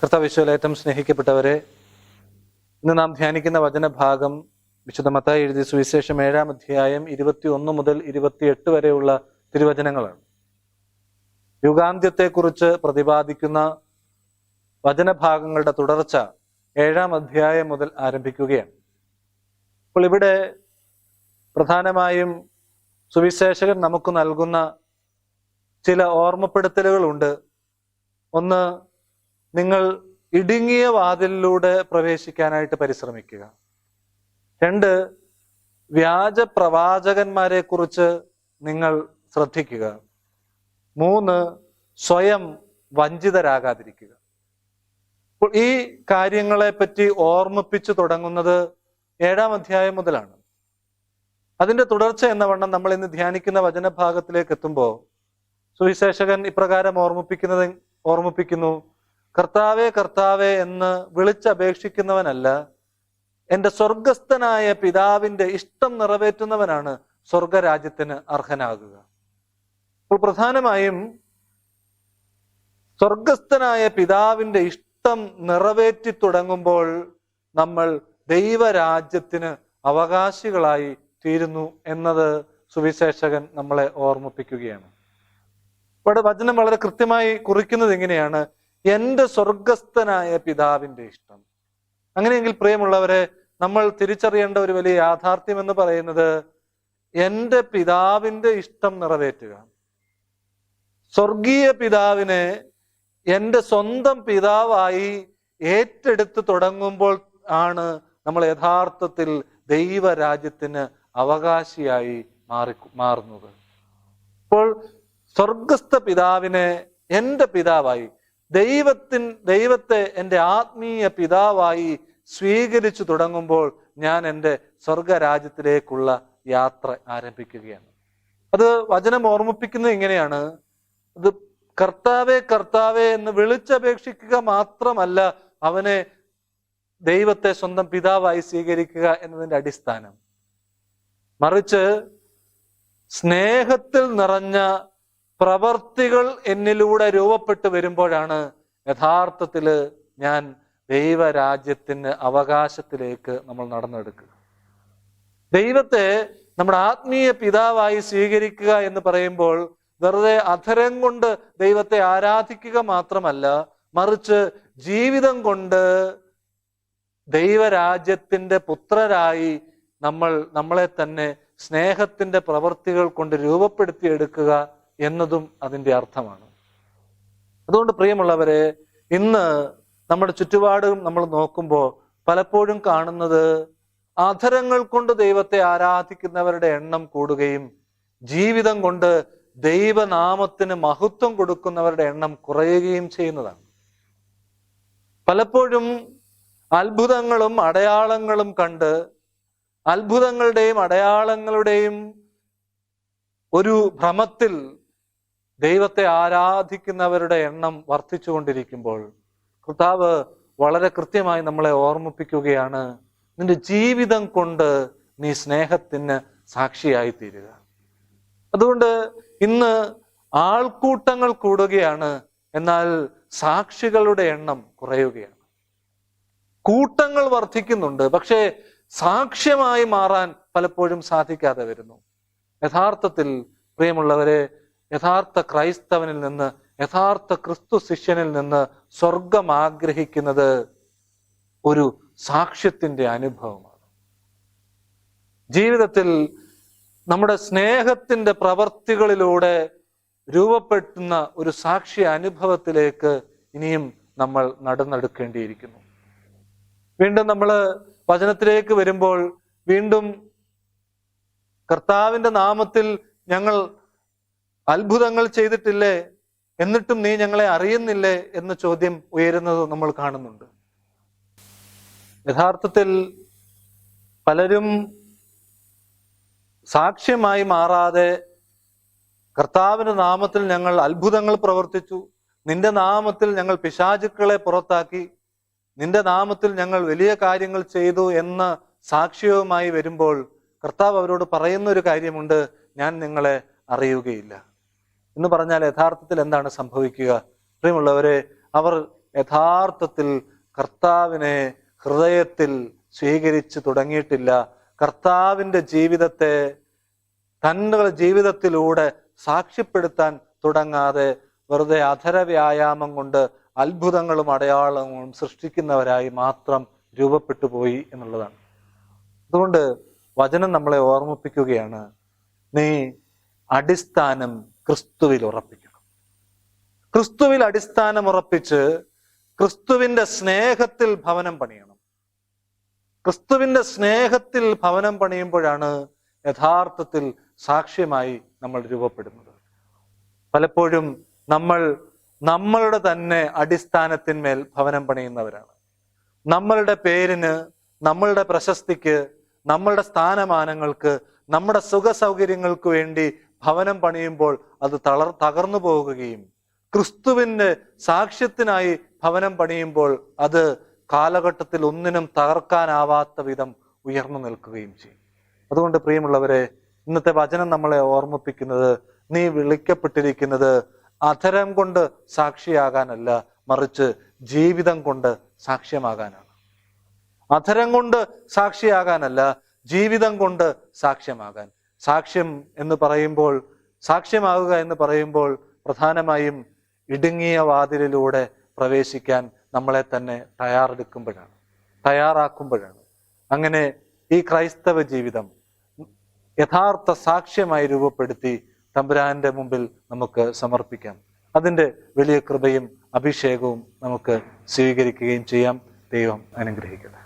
കർത്താവിശ്വലേറ്റം സ്നേഹിക്കപ്പെട്ടവരെ ഇന്ന് നാം ധ്യാനിക്കുന്ന വചനഭാഗം വിശുദ്ധ മത്തായി എഴുതി സുവിശേഷം ഏഴാം അധ്യായം ഇരുപത്തി ഒന്ന് മുതൽ ഇരുപത്തിയെട്ട് വരെയുള്ള തിരുവചനങ്ങളാണ്. യുഗാന്ത്യത്തെക്കുറിച്ച് പ്രതിപാദിക്കുന്ന വചനഭാഗങ്ങളുടെ തുടർച്ച ഏഴാം അധ്യായം മുതൽ ആരംഭിക്കുകയാണ്. അപ്പോൾ ഇവിടെ പ്രധാനമായും സുവിശേഷകൻ നമുക്ക് നൽകുന്ന ചില ഓർമ്മപ്പെടുത്തലുകളുണ്ട്. ഒന്ന് നിങ്ങൾ ഇടുങ്ങിയ വാതിലിലൂടെ പ്രവേശിക്കാനായിട്ട് പരിശ്രമിക്കുക. രണ്ട് വ്യാജ പ്രവാചകന്മാരെ കുറിച്ച് നിങ്ങൾ ശ്രദ്ധിക്കുക. മൂന്ന് സ്വയം വഞ്ചിതരാകാതിരിക്കുക. അപ്പോൾ ഈ കാര്യങ്ങളെ പറ്റി ഓർമ്മിപ്പിച്ചു തുടങ്ങുന്നത് ഏഴാം അധ്യായം മുതലാണ്. അതിന്റെ തുടർച്ച എന്ന വണ്ണം നമ്മൾ ഇന്ന് ധ്യാനിക്കുന്ന വചനഭാഗത്തിലേക്ക് എത്തുമ്പോൾ സുവിശേഷകൻ ഇപ്രകാരം ഓർമ്മിപ്പിക്കുന്നത് ഓർമ്മിപ്പിക്കുന്നു. കർത്താവെ കർത്താവെ എന്ന് വിളിച്ചപേക്ഷിക്കുന്നവനല്ല എന്റെ സ്വർഗസ്ഥനായ പിതാവിന്റെ ഇഷ്ടം നിറവേറ്റുന്നവനാണ് സ്വർഗരാജ്യത്തിന് അർഹനാകുക. അപ്പോൾ പ്രധാനമായും സ്വർഗസ്ഥനായ പിതാവിന്റെ ഇഷ്ടം നിറവേറ്റി തുടങ്ങുമ്പോൾ നമ്മൾ ദൈവരാജ്യത്തിന് അവകാശികളായി തീരുന്നു എന്നത് സുവിശേഷകൻ നമ്മളെ ഓർമ്മിപ്പിക്കുകയാണ്. ഇവിടെ വചനം വളരെ കൃത്യമായി കുറിക്കുന്നത് എങ്ങനെയാണ് എന്റെ സ്വർഗസ്ഥനായ പിതാവിന്റെ ഇഷ്ടം. അങ്ങനെയെങ്കിൽ പ്രിയമുള്ളവരെ നമ്മൾ തിരിച്ചറിയേണ്ട ഒരു വലിയ യാഥാർത്ഥ്യം എന്ന് പറയുന്നത് എന്റെ പിതാവിന്റെ ഇഷ്ടം നിറവേറ്റുക. സ്വർഗീയ പിതാവിനെ എന്റെ സ്വന്തം പിതാവായി ഏറ്റെടുത്ത് തുടങ്ങുമ്പോൾ ആണ് നമ്മൾ യഥാർത്ഥത്തിൽ ദൈവരാജ്യത്തിന് അവകാശിയായി മാറി മാറുന്നത്. അപ്പോൾ സ്വർഗസ്ഥ പിതാവിനെ എന്റെ പിതാവായി ദൈവത്തിൻ ദൈവത്തെ എന്റെ ആത്മീയ പിതാവായി സ്വീകരിച്ചു തുടങ്ങുമ്പോൾ ഞാൻ എന്റെ സ്വർഗരാജ്യത്തിലേക്കുള്ള യാത്ര ആരംഭിക്കുകയാണ്. അത് വചനം ഓർമ്മിപ്പിക്കുന്നത് ഇങ്ങനെയാണ്. അത് കർത്താവെ കർത്താവെ എന്ന് വിളിച്ചപേക്ഷിക്കുക മാത്രമല്ല അവനെ ദൈവത്തെ സ്വന്തം പിതാവായി സ്വീകരിക്കുക എന്നതിന്റെ അടിസ്ഥാനം. മറിച്ച് സ്നേഹത്തിൽ നിറഞ്ഞ പ്രവർത്തികൾ എന്നിലൂടെ രൂപപ്പെട്ടു വരുമ്പോഴാണ് യഥാർത്ഥത്തിൽ ഞാൻ ദൈവരാജ്യത്തിന് അവകാശത്തിലേക്ക് നമ്മൾ നടന്നെടുക്കുക. ദൈവത്തെ നമ്മുടെ ആത്മീയ പിതാവായി സ്വീകരിക്കുക എന്ന് പറയുമ്പോൾ വെറുതെ അധരം കൊണ്ട് ദൈവത്തെ ആരാധിക്കുക മാത്രമല്ല മറിച്ച് ജീവിതം കൊണ്ട് ദൈവരാജ്യത്തിന്റെ പുത്രരായി നമ്മൾ നമ്മളെ തന്നെ സ്നേഹത്തിന്റെ പ്രവർത്തികൾ കൊണ്ട് രൂപപ്പെടുത്തിയെടുക്കുക എന്നതും അതിന്റെ അർത്ഥമാണ്. അതുകൊണ്ട് പ്രിയമുള്ളവരെ ഇന്ന് നമ്മുടെ ചുറ്റുപാടും നമ്മൾ നോക്കുമ്പോൾ പലപ്പോഴും കാണുന്നത് അധരങ്ങൾ കൊണ്ട് ദൈവത്തെ ആരാധിക്കുന്നവരുടെ എണ്ണം കൂടുകയും ജീവിതം കൊണ്ട് ദൈവനാമത്തിന് മഹത്വം കൊടുക്കുന്നവരുടെ എണ്ണം കുറയുകയും ചെയ്യുന്നതാണ്. പലപ്പോഴും അത്ഭുതങ്ങളും അടയാളങ്ങളും കണ്ട് അത്ഭുതങ്ങളുടെയും അടയാളങ്ങളുടെയും ഒരു ഭ്രമത്തിൽ ദൈവത്തെ ആരാധിക്കുന്നവരുടെ എണ്ണം വർദ്ധിച്ചുകൊണ്ടിരിക്കുമ്പോൾ കർത്താവ് വളരെ കൃത്യമായി നമ്മളെ ഓർമ്മിപ്പിക്കുകയാണ് നിന്റെ ജീവിതം കൊണ്ട് നീ സ്നേഹത്തിന് സാക്ഷിയായി തീരുക അതുകൊണ്ട് ഇന്ന് ആൾക്കൂട്ടങ്ങൾ കൂടുകയാണ് എന്നാൽ സാക്ഷികളുടെ എണ്ണം കുറയുകയാണ്. കൂട്ടങ്ങൾ വർദ്ധിക്കുന്നുണ്ട് പക്ഷേ സാക്ഷ്യമായി മാറാൻ പലപ്പോഴും സാധിക്കാതെ വരുന്നു. യഥാർത്ഥത്തിൽ പ്രിയമുള്ളവരെ യഥാർത്ഥ ക്രൈസ്തവനിൽ നിന്ന് യഥാർത്ഥ ക്രിസ്തു ശിഷ്യനിൽ നിന്ന് സ്വർഗം ആഗ്രഹിക്കുന്നത് ഒരു സാക്ഷ്യത്തിന്റെ അനുഭവമാണ്. ജീവിതത്തിൽ നമ്മുടെ സ്നേഹത്തിന്റെ പ്രവർത്തികളിലൂടെ രൂപപ്പെടുത്തുന്ന ഒരു സാക്ഷി അനുഭവത്തിലേക്ക് ഇനിയും നമ്മൾ നടന്നെടുക്കേണ്ടിയിരിക്കുന്നു. വീണ്ടും നമ്മൾ വചനത്തിലേക്ക് വരുമ്പോൾ വീണ്ടും കർത്താവിന്റെ നാമത്തിൽ ഞങ്ങൾ അത്ഭുതങ്ങൾ ചെയ്തിട്ടില്ലേ? എന്നിട്ടും നീ ഞങ്ങളെ അറിയുന്നില്ലേ? എന്ന ചോദ്യം ഉയരുന്നത് നമ്മൾ കാണുന്നുണ്ട്. യഥാർത്ഥത്തിൽ പലരും സാക്ഷ്യമായി മാറാതെ കർത്താവിന്റെ നാമത്തിൽ ഞങ്ങൾ അത്ഭുതങ്ങൾ പ്രവർത്തിച്ചു. നിന്റെ നാമത്തിൽ ഞങ്ങൾ പിശാചുക്കളെ പുറത്താക്കി. നിന്റെ നാമത്തിൽ ഞങ്ങൾ വലിയ കാര്യങ്ങൾ ചെയ്തു എന്ന സാക്ഷ്യവുമായി വരുമ്പോൾ കർത്താവ് അവരോട് പറയുന്ന ഒരു കാര്യമുണ്ട്. ഞാൻ നിങ്ങളെ അറിയുകയില്ല. എന്ന് പറഞ്ഞാൽ യഥാർത്ഥത്തിൽ എന്താണ് സംഭവിക്കുക? പ്രിയമുള്ളവരെ അവർ യഥാർത്ഥത്തിൽ കർത്താവിനെ ഹൃദയത്തിൽ സ്വീകരിച്ചു തുടങ്ങിയിട്ടില്ല. കർത്താവിന്റെ ജീവിതത്തെ തന്റെ ജീവിതത്തിലൂടെ സാക്ഷ്യപ്പെടുത്താൻ തുടങ്ങാതെ വെറുതെ അധര വ്യായാമം കൊണ്ട് അത്ഭുതങ്ങളും അടയാളങ്ങളും സൃഷ്ടിക്കുന്നവരായി മാത്രം രൂപപ്പെട്ടു പോയി എന്നുള്ളതാണ്. അതുകൊണ്ട് വചനം നമ്മളെ ഓർമ്മിപ്പിക്കുകയാണ്. നീ അടിസ്ഥാനം ക്രിസ്തുവിൽ ഉറപ്പിക്കണം. ക്രിസ്തുവിൽ അടിസ്ഥാനം ഉറപ്പിച്ച് ക്രിസ്തുവിന്റെ സ്നേഹത്തിൽ ഭവനം പണിയണം. ക്രിസ്തുവിന്റെ സ്നേഹത്തിൽ ഭവനം പണിയുമ്പോഴാണ് യഥാർത്ഥത്തിൽ സാക്ഷ്യമായി നമ്മൾ രൂപപ്പെടുന്നത്. പലപ്പോഴും നമ്മൾ നമ്മളുടെ തന്നെ അടിസ്ഥാനത്തിന്മേൽ ഭവനം പണിയുന്നവരാണ്. നമ്മളുടെ പേരിന് നമ്മളുടെ പ്രശസ്തിക്ക് നമ്മളുടെ സ്ഥാനമാനങ്ങൾക്ക് നമ്മുടെ സുഖ സൗകര്യങ്ങൾക്ക് വേണ്ടി ഭവനം പണിയുമ്പോൾ അത് തളർ തകർന്നു പോകുകയും ക്രിസ്തുവിന്റെ സാക്ഷ്യത്തിനായി ഭവനം പണിയുമ്പോൾ അത് കാലഘട്ടത്തിൽ ഒന്നിനും തകർക്കാനാവാത്ത വിധം ഉയർന്നു നിൽക്കുകയും ചെയ്യും. അതുകൊണ്ട് പ്രിയമുള്ളവരെ ഇന്നത്തെ വചനം നമ്മളെ ഓർമ്മിപ്പിക്കുന്നത് നീ വിളിക്കപ്പെട്ടിരിക്കുന്നത് അധരം കൊണ്ട് സാക്ഷിയാകാനല്ല മറിച്ച് ജീവിതം കൊണ്ട് സാക്ഷ്യമാകാനാണ്. അധരം കൊണ്ട് സാക്ഷിയാകാനല്ല ജീവിതം കൊണ്ട് സാക്ഷ്യമാകാൻ. സാക്ഷ്യം എന്ന് പറയുമ്പോൾ സാക്ഷ്യമാവുക എന്ന് പറയുമ്പോൾ പ്രധാനമായും ഇടുങ്ങിയ വാതിലിലൂടെ പ്രവേശിക്കാൻ നമ്മളെ തന്നെ തയ്യാറെടുക്കുമ്പോഴാണ് തയ്യാറാക്കുമ്പോഴാണ്. അങ്ങനെ ഈ ക്രൈസ്തവ ജീവിതം യഥാർത്ഥ സാക്ഷ്യമായി രൂപപ്പെടുത്തി തമ്പുരാന്റെ മുമ്പിൽ നമുക്ക് സമർപ്പിക്കാം. അതിന്റെ വലിയ കൃപയും അഭിഷേകവും നമുക്ക് സ്വീകരിക്കുകയും ചെയ്യാം. ദൈവം അനുഗ്രഹിക്കട്ടെ.